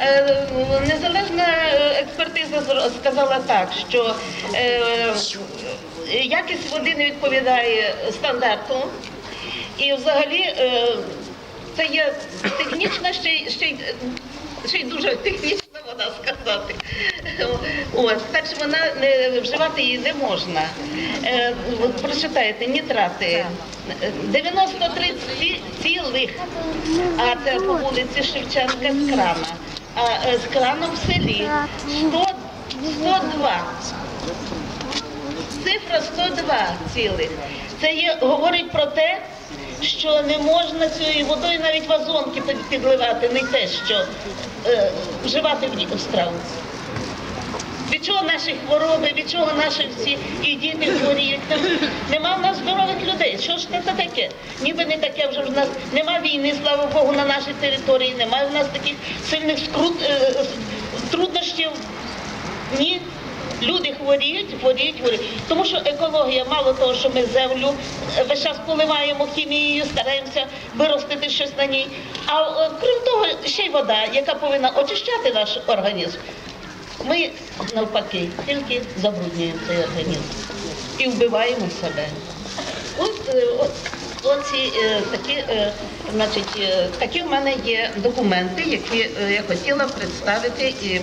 Е, Незалежна експертиза сказала так, що е, якість води не відповідає стандарту, і взагалі е, це є технічна ще, й- ще, ще дуже технічна вода сказати. От, так що вона не вживати її не можна. Прочитайте, нітрати. 93 цілих, а це по вулиці Шевченка з крана. А е, з краном в селі 100, 102. Цифра 102 цілих. Це є, говорить про те, що не можна цією водою навіть вазонки підливати, не те, що е, вживати в страву. Від чого наші хвороби, від чого наші всі і діти хворіють. Нема в нас здорових людей. Що ж це таке? Ніби не таке вже в нас нема війни, слава Богу, на нашій території, немає в нас таких сильних скрут, е, е, труднощів. Ні. Люди хворіють, хворіють, хворіють. Тому що екологія, мало того, що ми землю е, весь час поливаємо хімією, стараємося виростити щось на ній. А крім того, ще й вода, яка повинна очищати наш організм. Ми навпаки тільки забруднюємо цей організм і вбиваємо себе. От, е, от оці е, такі, е, значить, такі в мене є документи, які я хотіла представити і